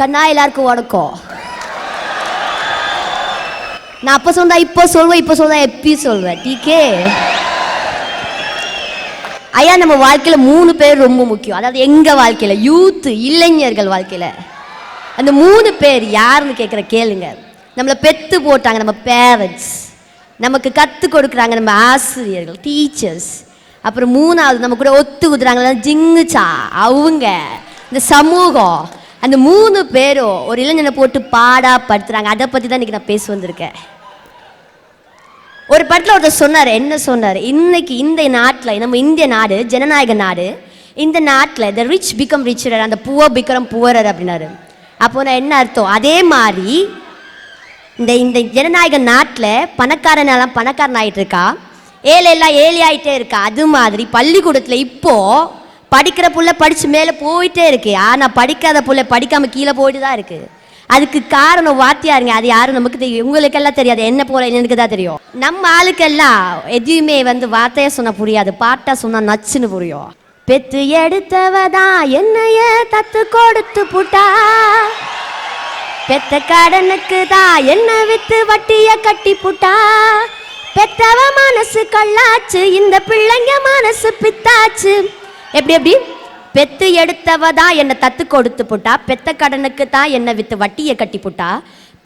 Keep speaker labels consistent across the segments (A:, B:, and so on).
A: கண்ணா எல்லாருக்கும் வணக்கம். நான் அப்போ சொன்னா இப்போ சொல்வேன் இப்போ சொன்னா எப்பி சொல்வேன்? டீக்கே ஐயா நம்ம வாழ்க்கையில மூணு பேர் ரொம்ப முக்கியம். அதாவது எங்க வாழ்க்கையில? யூத் இளைஞர்கள் வாழ்க்கையில. அந்த மூணு பேர் யாருன்னு கேட்குற கேளுங்க. நம்மளை பெத்து போட்டாங்க நம்ம பேரண்ட்ஸ் நமக்கு கற்றுக் கொடுக்குறாங்க நம்ம ஆசிரியர்கள் டீச்சர்ஸ் அப்புறம் மூணாவது நம்ம கூட ஒத்து குதுறாங்களா ஜிங்குச்சா? அவங்க. இந்த சமூகம். அந்த மூணு பேரும் ஒரு இளைஞனை போட்டு பாடா படுத்துறாங்க. அதை பற்றி தான் இன்னைக்கு நான் பேச வந்திருக்கேன். ஒரு படத்தில் ஒருத்தர் சொன்னார் என்ன சொன்னார்? இன்னைக்கு இந்த நாட்டில் நம்ம இந்திய நாடு ஜனநாயக நாடு இந்த நாட்டில் த ரிச் பிகம் ரிச்சரர் அந்த புவர் பிகம் புவரர் அப்படின்னாரு. அப்போ நான் என்ன அர்த்தம்? அதே மாதிரி இந்த இந்த ஜனநாயக நாட்டில் பணக்காரனெல்லாம் பணக்காரன் ஆகிட்டு இருக்கா? ஏழை எல்லாம் ஏழை ஆகிட்டே இருக்கா? அது மாதிரி பள்ளிக்கூடத்தில் இப்போது படிக்கிற புள்ள படித்து மேலே போயிட்டே இருக்கு. ஆனால் படிக்காத புள்ள படிக்காமல் கீழே போயிட்டு தான் இருக்கு. அதுக்கு காரணம் வாத்தியாருங்க. அது யாரும் நமக்கு தெரியும் உங்களுக்கெல்லாம் தெரியாது. என்ன போல எனக்கு தான் தெரியும். நம்ம ஆளுக்கெல்லாம் எதுவுமே வந்து வார்த்தையை சொன்ன புரியாது. பாட்டா சொன்னா நச்சுன்னு புரியும். பெத்து எடுத்தவதான் என்னைய தத்து கொடுத்து புட்டா? பெத்த கடனுக்கு தான் என்ன வித்து வட்டிய கட்டி புட்டா? பெத்தவ மனசு கல்லாச்சு இந்த பிள்ளைங்க மனசு பித்தாச்சு. எப்படி எப்படி? பெத்து எடுத்தவ தான் என்னை தத்து கொடுத்து போட்டா பெத்த கடனுக்கு தான் என்னை வித்து வட்டியை கட்டி போட்டா.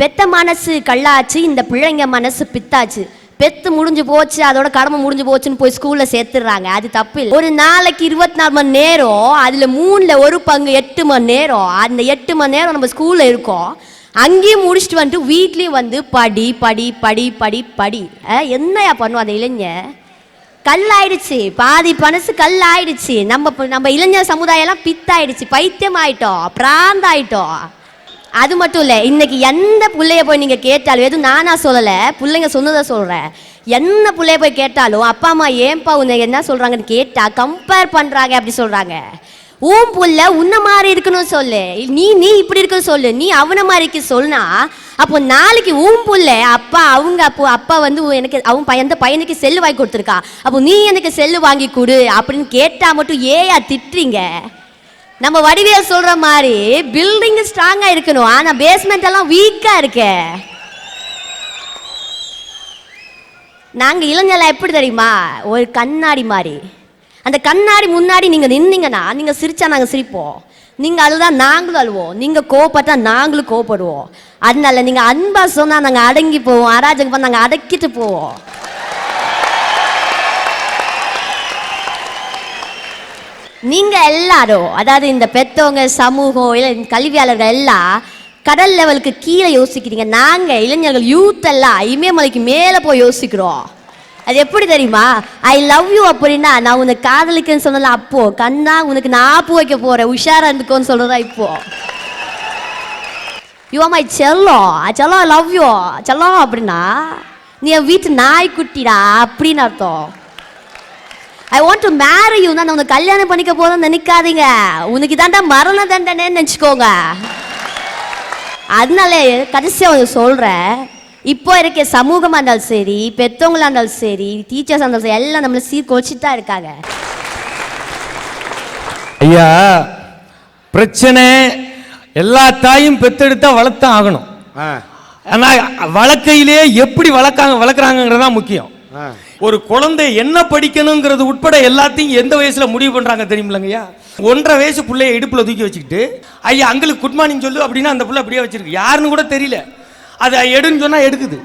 A: பெத்த மனசு கல்லாச்சு இந்த பிள்ளைங்க மனசு பித்தாச்சு. பெத்து முடிஞ்சு போச்சு அதோட கடமை முடிஞ்சு போச்சுன்னு போய் ஸ்கூல்ல சேர்த்துடுறாங்க. அது தப்பு இல்லை. ஒரு நாளைக்கு இருபத்தி நாலு மணி நேரம் அதுல மூணுல ஒரு பங்கு எட்டு மணி நேரம் அந்த எட்டு மணி நேரம் நம்ம ஸ்கூல்ல இருக்கோம். அங்கேயும் முடிச்சுட்டு வந்துட்டு வீட்லயும் வந்து படி படி படி படி படி. என்னையா என்னய்யா பண்ணுவோம் அந்த இளைஞர் கல் ஆயிடுச்சு பாதி பனசு கல் ஆயிடுச்சு நம்ம நம்ம இளைஞர் சமுதாயம்லாம் பித்தாயிடுச்சு. பைத்தியம் ஆயிட்டோம் பிராந்தாயிட்டோம் அது மட்டும் இல்லை இன்னைக்கு எந்த பிள்ளைய போய் நீங்கள் கேட்டாலும் எதுவும் நானா சொல்லலை பிள்ளைங்க சொன்னதை சொல்கிறேன் என்ன பிள்ளைய போய் கேட்டாலும் அப்பா அம்மா ஏன்பா உன்னை என்ன சொல்கிறாங்கன்னு கேட்டால் கம்பேர் பண்ணுறாங்க அப்படி சொல்கிறாங்க உன் புள்ள உன்ன மாதிரி இருக்கணும் சொல்லு. நீ நீ இப்படி இருக்க சொல்லு. நீ அவனை மாதிரி இருக்க சொல்லுனா அப்போ நாளைக்கு உன் புள்ள அப்பா அவங்க அப்போ அப்பா வந்து எனக்கு அவன் பையன் அந்த பையனுக்கு செல்லு வாங்கி கொடுத்துருக்கா. அப்போ நீ எனக்கு செல்லு வாங்கி கொடு அப்படின்னு கேட்டால் மட்டும் ஏயா திட்டுறீங்க? நம்ம வடிவேல் சொல்ற மாதிரி பில்டிங் ஸ்ட்ராங்கா இருக்கணும். ஆனா பேஸ்மெண்ட் எல்லாம் வீக்கா இருக்கே. நாங்க இளைஞர்லாம் எப்படி தெரியுமா? ஒரு கண்ணாடி மாதிரி. அந்த கண்ணாடி முன்னாடி நீங்கள் நின்னீங்கன்னா நீங்கள் சிரிச்சா நாங்கள் சிரிப்போம். நீங்கள் அழுதா நாங்களும் அழுவோம். நீங்கள் கோவப்பட்டா நாங்களும் கோவப்படுவோம். அதனால நீங்கள் அன்பாக சொன்னால் நாங்கள் அடங்கி போவோம். அராஜகம் பண்ண நாங்கள் அடக்கிட்டு போவோம். நீங்கள் எல்லாரும் அதாவது இந்த பெற்றவங்க சமூகம் இல்லை கல்வியாளர்கள் எல்லாம் கடல் லெவலுக்கு கீழே யோசிக்கிறீங்க. நாங்கள் இளைஞர்கள் யூத் எல்லாம் இமயமலைக்கு மேலே போய் யோசிக்கிறோம். அது எப்படி தெரியுமா? ஐ லவ் யூ அப்படின்னா நான் உன்னை காதலிக்கன்னு சொன்னல அப்போ கண்ணா உனக்கு நான் ஆப்பு வைக்க போறேன் உஷாரா இருந்துக்கோன்னு சொல்றதா இப்போ? யூ மை செல்லோ செல்லோ லவ் யூ செல்லோ அப்படின்னா நீ என் வீட்டு நாய்க்குட்டிடா அப்படின்னு அர்த்தம். I want to marry you நான் உனக்கு கல்யாணம் பண்ணிக்க போதும் நினைக்காதீங்க. உனக்கு தாண்டா மரண தண்டனைன்னு நினச்சிக்கோங்க. அதனால கடைசியாக சொல்கிறேன் இப்போ இருக்க சமூகமாக இருந்தாலும் சரி பெற்றவங்களா இருந்தாலும் சரி டீச்சர்ஸாக இருந்தாலும் சரி எல்லாம் நம்மளை சீர்குலைச்சிட்டு தான் இருக்காங்க.
B: ஐயா பிரச்சனை எல்லா தாயும் பெத்தெடுத்தா வளர்த்தான் ஆகணும்.
C: ஆ,
B: ஆனா வளர்க்கையிலே எப்படி வளர்க்காங்க வளர்க்குறாங்கிறது தான் முக்கியம். ஒரு குழந்தை என்ன படிக்கணுங்கிறது உட்பட எல்லாத்தையும் எந்த வயசுல முடிவு பண்றாங்க தெரியுமில்லங்கய்யா ஒன்றரை வயசு பிள்ளைய இடுப்புல தூக்கி வச்சுக்கிட்டு ஐயா அங்களுக்கு குட் மார்னிங் சொல்லு அப்படின்னா அந்த புள்ள அப்படியே வச்சிருக்கு. யாருன்னு கூட தெரியல. அது எடுன்னு சொன்னா எடுக்குது.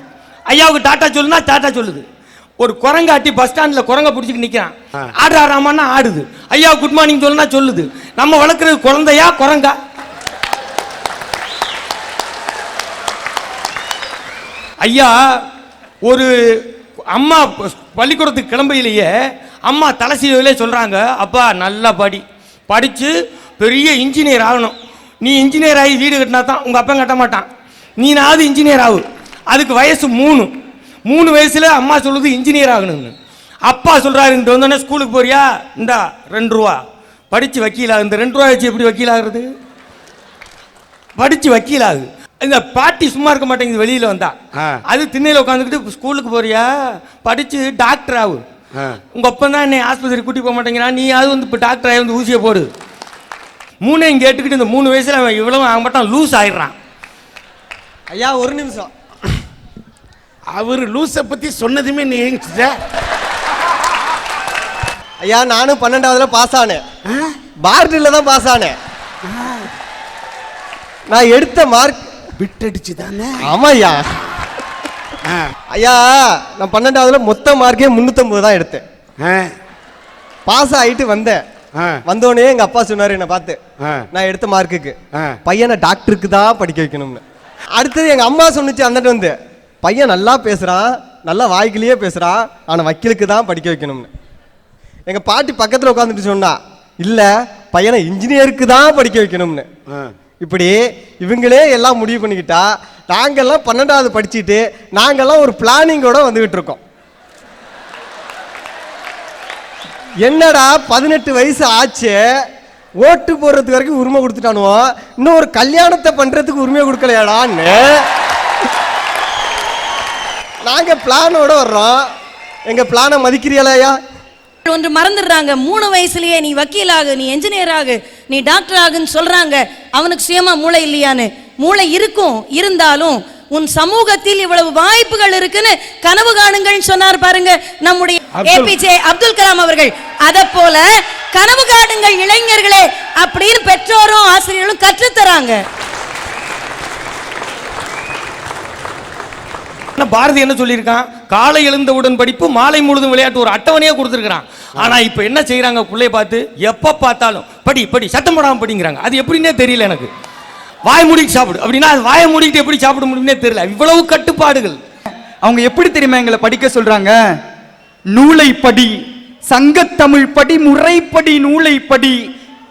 B: ஐயாவுக்கு டாட்டா சொல்லுனா டாட்டா சொல்லுது. ஒரு குரங்காட்டி பஸ் ஸ்டாண்ட்ல குரங்க பிடிச்சிட்டு நிக்கிறான். ஆடு ஆடாமன்னா ஆடுது. ஐயா குட் மார்னிங் சொல்லுனா சொல்லுது. நம்ம வளர்க்குறது குழந்தையா குரங்கா? ஐயா ஒரு அம்மா பள்ளிக்கூடத்துக்கு கிளம்பையிலேயே அம்மா தலைசீவிலே சொல்கிறாங்க அப்பா நல்லா படி. படித்து பெரிய இன்ஜினியர் ஆகணும். நீ இன்ஜினியர் ஆகி வீடு கட்டினா தான் உங்கள் அப்பன் கட்ட மாட்டான். நீனாவது இன்ஜினியர் ஆகு அதுக்கு வயசு மூணு. மூணு வயசில் அம்மா சொல்லுது இன்ஜினியர் ஆகணும்னு. அப்பா சொல்கிறாரு இந்த வந்தோடனே ஸ்கூலுக்கு போறியா? இந்தா ரெண்டு ரூபா. படித்து வக்கீல் ஆகு. இந்த ரெண்டு ரூபா வச்சு எப்படி வக்கீல் ஆகுறது? படிச்சு வக்கீல் ஆகு. இந்த பாட்டி சும்மா இருக்க மாட்டேங்குது வெளியில வந்தா. அது திண்ணையில உட்காந்துக்கிட்டு ஸ்கூலுக்கு போறியா? படிச்சு டாக்டர் ஆகு
C: ஆ.
B: உங்க அப்பன் தான் என்னை ஆஸ்பத்திரி கூட்டி போக மாட்டேங்கிறான். நீ அது வந்து இப்போ டாக்டர் ஆகி வந்து ஊசியை போடு. மூணையும் கேட்டுக்கிட்டு இந்த மூணு வயசுல அவன் இவ்வளவு அவன் மட்டும் லூஸ் ஆயிடுறான்.
C: ஐயா ஒரு நிமிஷம்.
D: அவர் லூஸை பத்தி சொன்னதுமே நீ ஏங்கிட்ட?
C: ஐயா நானும் பன்னெண்டாவதுல பாஸ் ஆனேன் பார்டில் தான் பாஸ் ஆனேன் நான் எடுத்த மார்க்
D: விட்டடிச்சு தானே
C: ஆமா ஐயா ஐயா நான் பன்னெண்டாவதுல மொத்த மார்க்கே முந்நூற்றம்பது தான் எடுத்தேன். பாஸ் ஆகிட்டு வந்தேன். வந்தோடனே எங்க அப்பா சொன்னாரு என்னை பார்த்து. நான் எடுத்த மார்க்குக்கு. பையனை டாக்டருக்கு தான் படிக்க வைக்கணும்னு. அடுத்தது எங்க அம்மா சொன்னுச்சு அந்தட்டு வந்து பையன் நல்லா பேசுறான் நல்லா வாய்க்கிலேயே பேசுறான் ஆனா வக்கீலுக்கு தான் படிக்க வைக்கணும்னு. எங்க பாட்டி பக்கத்துல உட்காந்துட்டு சொன்னா இல்ல பையனை இன்ஜினியருக்கு தான் படிக்க வைக்கணும்னு. இப்படி இவங்களே எல்லாம் முடிவு பண்ணிக்கிட்டா நாங்கெல்லாம் பன்னெண்டாவது படிச்சுட்டு நாங்கெல்லாம் ஒரு பிளானிங்கோட வந்துகிட்டு இருக்கோம். என்னடா பதினெட்டு வயசு ஆச்சு ஓட்டு போடுறதுக்கு வரைக்கும் உரிமை கொடுத்துட்டானுவோ? இன்னும் ஒரு கல்யாணத்தை பண்ணுறதுக்கு உரிமை கொடுக்கலையாடான்னு? நாங்கள் பிளானோட வர்றோம். எங்கள் பிளானை மதிக்கிறீங்களா
E: ஒன்று மறந்துடுறாங்க. மூணு வயசுலயே நீ வக்கீல் ஆகு நீ என்ஜினியர் ஆகு நீ டாக்டர் ஆகுன்னு சொல்றாங்க. அவனுக்கு சுயமா மூளை இல்லையான்னு. மூளை இருக்கும் இருந்தாலும் உன் சமூகத்தில் இவ்வளவு வாய்ப்புகள் இருக்குன்னு கனவு காணுங்கள் சொன்னார் பாருங்க. நம்முடைய ஏபிஜே அப்துல் கலாம் அவர்கள். அத போல கனவு காணுங்கள் இளைஞர்களே அப்படின்னு பெற்றோரும் ஆசிரியர்களும் கற்றுத்தராங்க.
B: பாரதி என்ன சொல்லியிருக்கான்? காலை எழுந்தவுடன் படிப்பு மாலை முழுதும் விளையாட்டு ஒரு அட்டவணையே கொடுத்துருக்கான் ஆனா இப்ப என்ன செய்யறாங்க பிள்ளைய பார்த்து எப்ப பார்த்தாலும் படி படி சத்தம் போடாம படிங்கிறாங்க. அது எப்படின்னே தெரியல எனக்கு. வாய் மூடிட்டு சாப்பிடு. அப்படின்னா அது வாயை மூடிட்டு எப்படி சாப்பிட முடியும்னே தெரியல. இவ்வளவு கட்டுப்பாடுகள்.
F: அவங்க எப்படி தெரியுமா எங்களை படிக்க சொல்றாங்க? நூலை படி சங்கத்தமிழ் படி முறைப்படி நூலை படி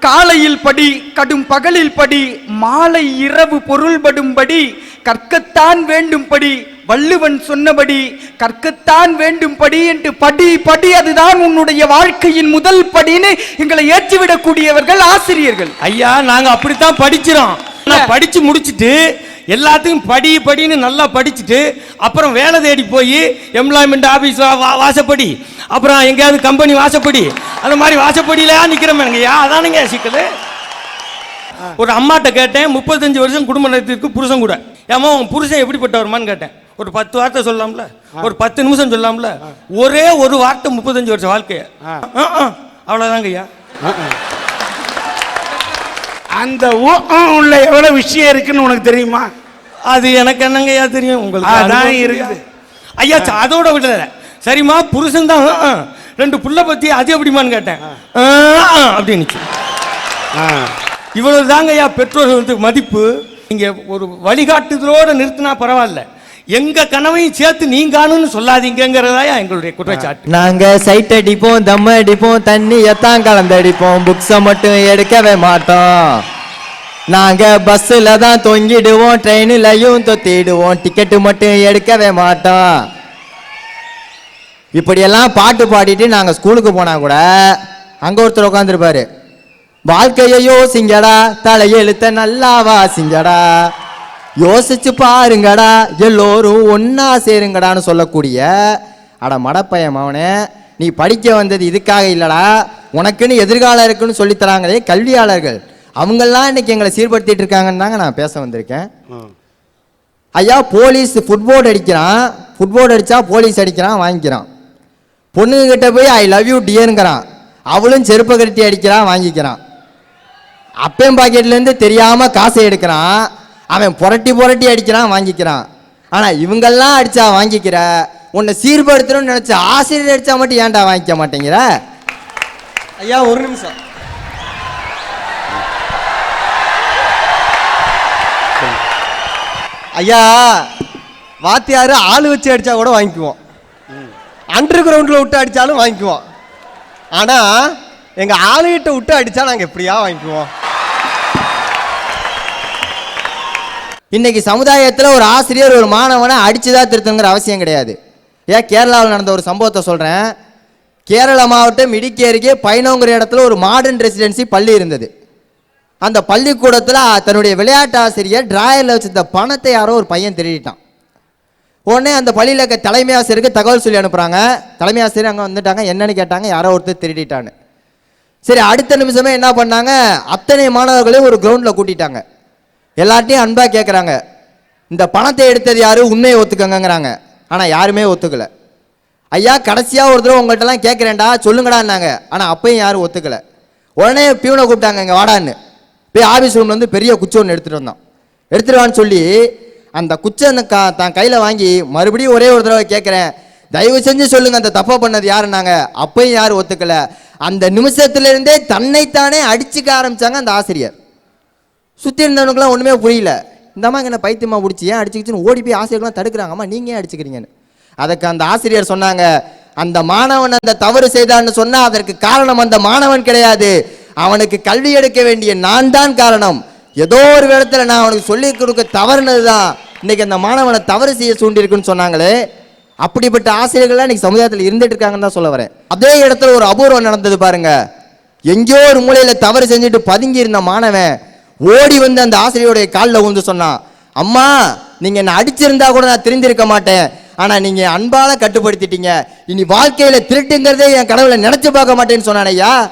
F: காலையில் படி கடும் பகலில் படி மாலை இரவு பொருள்படும்படி கற்கத்தான் வேண்டும்படி வள்ளுவன் சொன்னபடி கற்கத்தான் வேண்டும்படி என்று படி படி அதுதான் உன்னுடைய வாழ்க்கையின் முதல் படின்னு எங்களை ஏற்றிவிடக்கூடியவர்கள் ஆசிரியர்கள்.
B: ஐயா நாங்க அப்படித்தான் படிக்கிறோம். படிச்சு முடிச்சிட்டு எல்லாத்துக்கும் படி படின்னு நல்லா படிச்சுட்டு அப்புறம் வேலை தேடி போய் எம்ப்ளாய்மெண்ட் ஆபீஸ் வாசப்படி. அப்புறம் எங்கேயாவது கம்பெனி வாசப்படி. அந்த மாதிரி வாசப்படியில நிக்கிறோமேங்கய்யா அதானுங்க சிக்கல். ஒரு அம்மாட்ட கேட்டேன் முப்பத்தஞ்சு வருஷம் குடும்ப நடத்திற்கு புருஷன் கூட. ஏமா உன் புருஷன் எப்படிப்பட்டவருமான்னு கேட்டேன். ஒரு பத்து வார்த்தை சொல்லலாம்ல? ஒரு பத்து நிமிஷம் சொல்லலாம்ல? ஒரே ஒரு வார்த்தை முப்பத்தஞ்சு வருஷம் வாழ்க்கைய. அவ்வளோதாங்க ஐயா
D: அந்த உள்ள எவ்வளவு விஷயம் இருக்குன்னு உனக்கு தெரியுமா?
B: அது எனக்கு என்னங்கய்யா தெரியும்? உங்களுக்கு
D: அதான் இருக்குது.
B: ஐயா அதோட விடல சரிம்மா புருஷன் தான். ரெண்டு புள்ள பத்தி அது எப்படிமான்னு கேட்டேன். அப்படின்னுச்சு. இவ்வளவு தாங்க ஐயா பெற்றோர்களுக்கு மதிப்பு. நீங்க ஒரு வழிகாட்டுதலோட நிறுத்தினா பரவாயில்ல. எங்க கனவையும் சேர்த்து நீங்கானுன்னு சொல்லாதீங்கிறதா எங்களுடைய குற்றச்சாட்டு.
G: நாங்க சைட் அடிப்போம் தம் அடிப்போம் தண்ணி தண்ணியத்தான் கலந்தடிப்போம் புக்ஸை மட்டும் எடுக்கவே மாட்டோம். நாங்க பஸ்ஸில் தான் தொங்கிடுவோம் ட்ரெயினுலையும் தொத்திடுவோம் டிக்கெட்டு மட்டும் எடுக்கவே மாட்டோம். இப்படியெல்லாம் பாட்டு பாடிட்டு நாங்கள் ஸ்கூலுக்கு போனா கூட அங்கே ஒருத்தர் உட்காந்துருப்பாரு வாழ்க்கையை யோசிங்கடா தலையெழுத்த நல்லா வாசிங்கடா யோசிச்சு பாருங்கடா எல்லோரும் ஒண்ணா சேருங்கடான்னு சொல்லக்கூடிய அட மடப்பையன் அவனே நீ படிக்க வந்தது இதுக்காக இல்லடா உனக்குன்னு எதிர்காலம் இருக்குன்னு சொல்லித் தராங்களே கல்வியாளர்கள். அவங்கெல்லாம் இன்னைக்கு எங்களை சீர்படுத்திட்டு இருக்காங்கன்னு தாங்க நான் பேச வந்திருக்கேன். ஐயா போலீஸ் ஃபுட்போர்டு அடிக்கிறான். ஃபுட்போர்டு அடிச்சா போலீஸ் அடிக்கிறான் வாங்கிக்கிறான். பொண்ணுங்க கிட்ட போய் ஐ லவ் யூ டியருங்கிறான் அவளும் செருப்பை கட்டி அடிக்கிறான் வாங்கிக்கிறான். அப்பன் பாக்கெட்லேருந்து தெரியாம காசை எடுக்கிறான். அவன் புரட்டி புரட்டி அடிக்கிறான் வாங்கிக்கிறான். ஆனால் இவங்கெல்லாம் அடித்தா வாங்கிக்கிற உன்னை சீர்படுத்தணும்னு நினச்ச ஆசிரியர் அடித்தா மட்டும் ஏன்டா வாங்கிக்க மாட்டேங்கிற?
C: ஐயா ஒரு நிமிஷம். ஐயா வாத்தியார் ஆள் வச்சு அடித்தா கூட வாங்கிக்குவோம். அண்டர் கிரவுண்டில் விட்டு அடித்தாலும் வாங்கிக்குவோம். ஆனால் எங்கள் ஆளுகிட்ட விட்டு அடித்தா நாங்கள் எப்படியா வாங்கிக்குவோம்?
G: இன்னைக்கு சமுதாயத்தில் ஒரு ஆசிரியர் ஒரு மாணவனை அடிச்சுதான் திருத்தணுங்கிற அவசியம் கிடையாது. ஏன் கேரளாவில் நடந்த ஒரு சம்பவத்தை சொல்கிறேன் கேரள மாவட்டம் இடுக்கி அருகே பைனோங்கிற இடத்துல ஒரு மாடர்ன் ரெசிடென்சி பள்ளி இருந்தது. அந்த பள்ளிக்கூடத்தில் தன்னுடைய விளையாட்டு ஆசிரியர் டிராயரில் வச்சிருந்த பணத்தை யாரோ ஒரு பையன் திருடிட்டான். உடனே அந்த பள்ளியில் இருக்க தலைமை ஆசிரியருக்கு தகவல் சொல்லி அனுப்புகிறாங்க தலைமை ஆசிரியர் அங்கே வந்துட்டாங்க. என்னன்னு கேட்டாங்க. யாரோ ஒருத்தர் திருடிட்டான்னு. சரி அடுத்த நிமிஷமே என்ன பண்ணாங்க? அத்தனை மாணவர்களையும் ஒரு கிரவுண்டில் கூட்டிட்டாங்க. எல்லார்ட்டையும் அன்பாக கேட்குறாங்க இந்த பணத்தை எடுத்தது யாரு? உண்மையை ஒத்துக்கங்கிறாங்க ஆனால் யாருமே ஒத்துக்கல. ஐயா கடைசியாக ஒரு தடவை உங்கள்கிட்டலாம் கேட்குறேன்டா சொல்லுங்கடான்னாங்க. ஆனால் அப்பையும் யாரும் ஒத்துக்கல. உடனே பியூனை கூப்பிட்டாங்க இங்கே வாடான்னு. போய் ஆஃபீஸ் ரூம்ல வந்து பெரிய குச்சி ஒன்று எடுத்துகிட்டு வந்தோம் எடுத்துருவான்னு சொல்லி அந்த குச்சை அந்த கா தான் கையில் வாங்கி மறுபடியும் ஒரே ஒரு தடவை கேட்குறேன் தயவு செஞ்சு சொல்லுங்கள் அந்த தப்பை பண்ணது யாருன்னாங்க. அப்பையும் யாரும் ஒத்துக்கல. அந்த நிமிஷத்துலேருந்தே தன்னைத்தானே அடிச்சுக்க ஆரம்பிச்சாங்க அந்த ஆசிரியர். சுற்றி இருந்தவனுக்குலாம் ஒன்றுமே புரியல. இந்த அம்மா என்ன பிடிச்சி ஏன் அடிச்சுக்கிச்சுன்னு ஓடி போய் ஆசிரியர்லாம் தடுக்கிறாங்கம்மா நீங்கள் ஏன் அடிச்சுக்கிறீங்கன்னு. அதுக்கு அந்த ஆசிரியர் சொன்னாங்க அந்த மாணவன் அந்த தவறு செய்தான்னு சொன்னால் அதற்கு காரணம் அந்த மாணவன் கிடையாது. அவனுக்கு கல்வி எடுக்க வேண்டிய நான் தான் காரணம். ஏதோ ஒரு இடத்துல நான் அவனுக்கு சொல்லி கொடுக்க தவறுனது தான் இன்னைக்கு அந்த மாணவனை தவறு செய்ய சூண்டியிருக்குன்னு சொன்னாங்களே அப்படிப்பட்ட ஆசிரியர்கள்லாம் இன்னைக்கு சமுதாயத்தில் இருந்துட்டு இருக்காங்கன்னு தான் சொல்ல வரேன். அதே இடத்துல ஒரு அபூர்வம் நடந்தது பாருங்க. எங்கேயோ ஒரு மூலையில் தவறு செஞ்சுட்டு பதுங்கி இருந்த மாணவன் ஓடி வந்து அந்த ஆசிரியருடைய காலில் விழுந்து சொன்னான் அம்மா நீங்க என்ன அடிச்சிருந்தா கூட நான் திருந்திருக்க மாட்டேன். ஆனா நீங்க அன்பால கட்டுப்படுத்திட்டீங்க. இனி வாழ்க்கையில திருட்டுங்கிறதே என் கடவுளை நினைச்சு பார்க்க மாட்டேன்னு சொன்னான் ஐயா.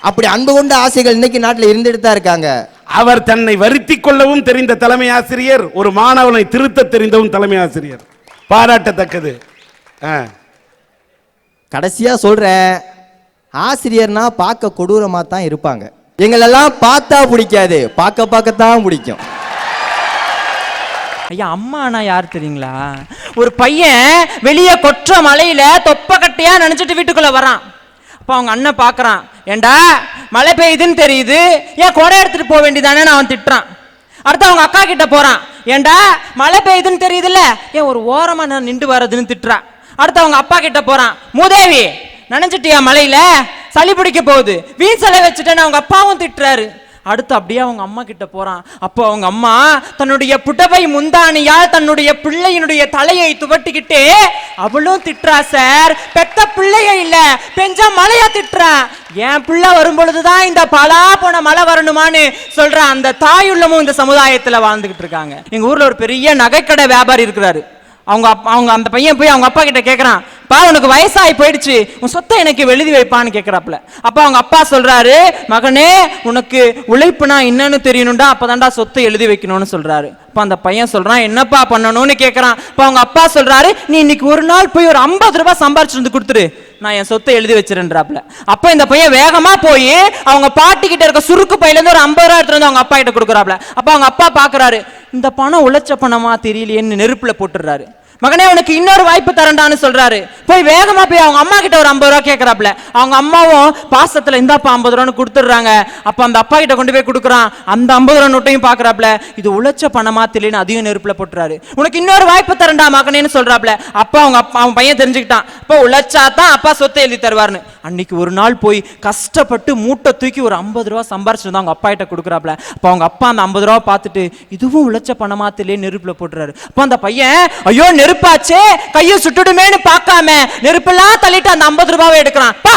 G: அப்படி அன்பு கொண்ட ஆசைகள் இன்னைக்கு நாட்டில் இருந்துட்டு தான் இருக்காங்க.
D: அவர் தன்னை வருத்திக் கொள்ளவும் தெரிந்த தலைமை ஆசிரியர் ஒரு மாணவனை திருத்த தெரிந்தவும் தலைமை ஆசிரியர். பாராட்டத்தக்கது. ஆ.
G: கடைசியா சொல்றேன் ஆசிரியர்னா பார்க்க கொடூரமா தான் இருப்பாங்க. எங்களெல்லாம் பார்த்தா பிடிக்காது பார்க்க பார்க்கத்தான் பிடிக்கும்
H: ஐயா அம்மா அண்ணா யார் தெரியுங்களா ஒரு பையன் வெளியே கொற்ற மலையில தொப்ப கட்டையா நினைச்சிட்டு வீட்டுக்குள்ள வரான் அப்ப அவங்க அண்ணன் பார்க்குறான் ஏண்டா மழை பெய்யுதுன்னு தெரியுது ஏன் குடை எடுத்துட்டு போக வேண்டியதானே அவன் திட்டுறான் அடுத்து அவங்க அக்கா கிட்ட போறான் ஏண்டா மழை பெய்யுதுன்னு தெரியுதுல்ல ஏன் ஒரு ஓரமா நான் நின்று வர்றதுன்னு திட்டுறான் அடுத்து அவங்க அப்பா கிட்ட போறான் மூதேவி நினைச்சிட்டியா மலையில சளி பிடிக்க போகுது. வீண் வச்சுட்டேன்னு அவங்க அப்பாவும் திட்டுறாரு. அடுத்து அப்படியே அவங்க அம்மா கிட்ட போறான். அப்போ அவங்க அம்மா தன்னுடைய புடவை முந்தானியால் தன்னுடைய பிள்ளையினுடைய தலையை துவட்டிக்கிட்டு அவளும் திட்டுறா சார். பெத்த பிள்ளைய இல்ல. பெஞ்சா மழையா திட்டுறா. என் பிள்ளை வரும் பொழுதுதான் இந்த பலா போன மழை வரணுமான்னு சொல்ற அந்த தாயுள்ளமும் இந்த சமுதாயத்துல வாழ்ந்துகிட்டு இருக்காங்க. எங்க ஊர்ல ஒரு பெரிய நகைக்கடை வியாபாரி இருக்கிறாரு. அவங்க அப்பா- அவங்க அந்த பையன் போய் அவங்க அப்பா கிட்ட கேக்குறான் பா உனக்கு வயசாகி போயிடுச்சு. உன் சொத்தை எனக்கு எழுதி வைப்பான்னு கேட்கறாப்புல அப்போ அவங்க அப்பா சொல்றாரு மகனே உனக்கு உழைப்புனா என்னன்னு தெரியணும்டா அப்பதான்டா சொத்தை எழுதி வைக்கணும்னு சொல்றாரு. அப்போ அந்த பையன் சொல்றான் என்னப்பா பண்ணணும்னு கேட்குறான் இப்போ அவங்க அப்பா சொல்றாரு நீ இன்னைக்கு ஒரு நாள் போய் ஒரு ஐம்பது ரூபாய் சம்பாரிச்சு வந்து கொடுத்துரு நான் என் சொத்தை எழுதி வச்சிருன்றாப்ல அப்ப இந்த பையன் வேகமா போய் அவங்க பாட்டி கிட்ட இருக்க சுருக்கு பையில இருந்து ஒரு ஐம்பது ரூபா எடுத்துட்டு வந்து அவங்க அப்பா கிட்ட கொடுக்குறாப்ல அப்ப அவங்க அப்பா பாக்குறாரு இந்த பணம் உழைச்ச பணமா தெரியலையேன்னு நெருப்புல போட்டுறாரு மகனே உனக்கு இன்னொரு வாய்ப்பு தரண்டான்னு சொல்றாரு. போய் வேகமா போய் அவங்க அம்மா கிட்ட ஒரு ஐம்பது ரூபா கேட்கறாப்ல அவங்க அம்மாவும் பாசத்துல இந்தாப்பா ஐம்பது ரூபான்னு கொடுத்துடுறாங்க. அப்ப அந்த அப்பா கிட்ட கொண்டு போய் கொடுக்குறான். அந்த ஐம்பது ரூபா நோட்டையும் பாக்குறாப்ல இது உழைச்ச பணமா தெரியலன்னு அதையும் நெருப்புல போட்டுறாரு. உனக்கு இன்னொரு வாய்ப்பு தரண்டா மகனேன்னு சொல்றாப்ல அப்பா அவங்க அப்பா அவன் பையன் தெரிஞ்சுக்கிட்டான். அப்போ உழைச்சா தான் அப்பா சொத்தை எழுதி தருவார்னு அன்னைக்கு ஒரு நாள் போய் கஷ்டப்பட்டு மூட்டை தூக்கி ஒரு ஐம்பது ரூபா சம்பாரிச்சுட்டு தான் அவங்க அப்பா கிட்ட கொடுக்குறாப்ல அப்போ அவங்க அப்பா அந்த ஐம்பது ரூபா பார்த்துட்டு இதுவும் உழைச்ச பணமா தெரியல? நெருப்புல போட்டுறாரு. அப்போ அந்த பையன் ஐயோ நெருப்பாச்சே கையை சுட்டுடுமேன்னு பார்க்காம நெருப்பெல்லாம் தள்ளிட்டு அந்த ஐம்பது ரூபாவை எடுக்கிறான். பா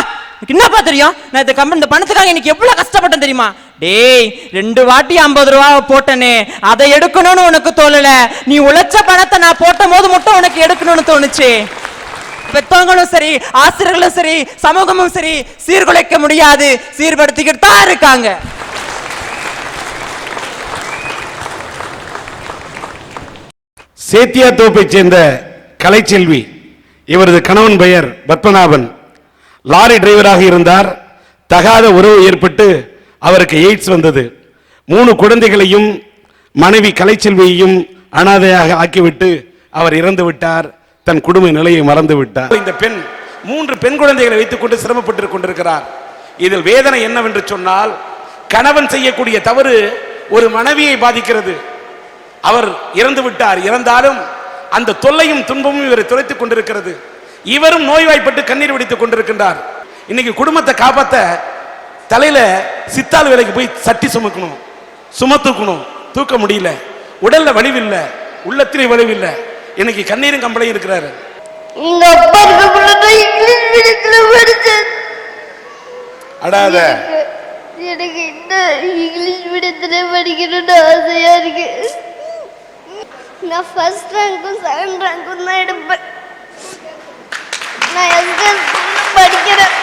H: என்னப்பா தெரியும்? நான் இந்த கம்பெனி இந்த பணத்துக்காக இன்னைக்கு எவ்வளவு கஷ்டப்பட்டேன் தெரியுமா? டேய் ரெண்டு வாட்டி ஐம்பது ரூபாவை போட்டனே. அதை எடுக்கணும்னு உனக்கு தோணல. நீ உழைச்ச பணத்தை நான் போட்ட போது மட்டும் உனக்கு எடுக்கணும்னு தோணுச்சு. பெற்றவங்களும் சரி ஆசிரியர்களும் சரி சமூகமும் சரி சீர்குலைக்க முடியாது. சீர்படுத்திக்கிட்டு தான் இருக்காங்க.
D: சேத்தியாத்தோப்பைச் சேர்ந்த கலைச்செல்வி இவரது கணவன் பெயர் பத்மநாபன். லாரி டிரைவராக இருந்தார். தகாத உறவு ஏற்பட்டு அவருக்கு எய்ட்ஸ் வந்தது. மூணு குழந்தைகளையும் மனைவி கலைச்செல்வியையும் அனாதையாக ஆக்கிவிட்டு அவர் இறந்து விட்டார் தன் குடும்ப நிலையை மறந்து விட்டார். இந்த பெண் மூன்று பெண் குழந்தைகளை வைத்துக் கொண்டு சிரமப்பட்டு கொண்டிருக்கிறார். இதில் வேதனை என்னவென்று சொன்னால் கணவன் செய்யக்கூடிய தவறு ஒரு மனைவியை பாதிக்கிறது. அவர் இறந்து விட்டார். இறந்தாலும் அந்த தொல்லையும் துன்பமும் இவரை துளைத்துக் கொண்டிருக்கிறது. இவரும் நோய்வாய்ப்பட்டு கண்ணீர் வடித்துக் கொண்டிருக்கின்றார். இன்னைக்கு குடும்பத்தை காப்பாத்த தலையில சித்தாள் வேலைக்கு போய் சட்டி சுமக்கணும். சுமத்துக்கணும். தூக்க முடியல. உடல்ல வலிவில்லை. உள்ளத்திலே வலிவில்லை. இன்னைக்கு கண்ணீரும் கம்பளையும் இருக்கிறாரு.
A: எங்க அப்பா இங்கிலீஷ் மீடியத்துல படிச்சேன்
D: அடாத
A: எனக்கு இன்னும் இங்கிலீஷ் மீடியத்துல படிக்கணும்னு ஆசையா இருக்கு. நான் ஃபர்ஸ்ட் ரேங்க்கும் செகண்ட் ரேங்க்கும் தான் எடுப்பேன். நான் எஸ்எஸ் படிக்கிறேன்?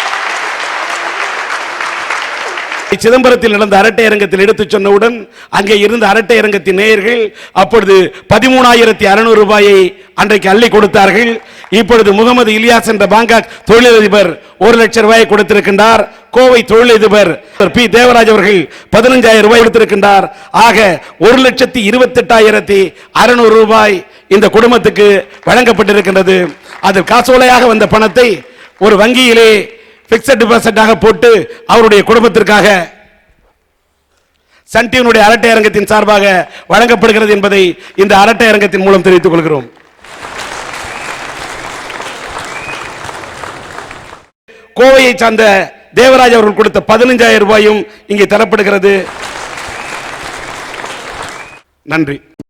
D: சிதம்பரத்தில் நடந்த அரட்டை அரங்கத்தில் எடுத்துச் சொன்னவுடன் அங்கே இருந்த அரட்டை அரங்கத்தின் நேயர்கள் அப்பொழுது பதிமூணாயிரத்தி அறுநூறு ரூபாயை அன்றைக்கு அள்ளி கொடுத்தார்கள். இப்பொழுது முகமது இலியாஸ் என்ற பாங்காக் தொழிலதிபர் ஒரு லட்சம் ரூபாயை கொடுத்திருக்கின்றார். கோவை தொழிலதிபர் பி. தேவராஜ் அவர்கள் பதினஞ்சாயிரம் ரூபாய் கொடுத்திருக்கின்றார். ஆக ஒரு லட்சத்தி இருபத்தெட்டாயிரத்தி அறுநூறு ரூபாய் இந்த குடும்பத்துக்கு வழங்கப்பட்டிருக்கின்றது. அதில் காசோலையாக வந்த பணத்தை ஒரு வங்கியிலே பிக்சட் டெபாசிட்டாக போட்டு அவருடைய குடும்பத்திற்காக சன் டிவியினுடைய அரட்டை அரங்கத்தின் சார்பாக வழங்கப்படுகிறது என்பதை இந்த அரட்டை அரங்கத்தின் மூலம் தெரிவித்துக் கொள்கிறோம். கோவையை சார்ந்த தேவராஜ் அவர்கள் கொடுத்த பதினஞ்சாயிரம் ரூபாயும் இங்கே தரப்படுகிறது. நன்றி.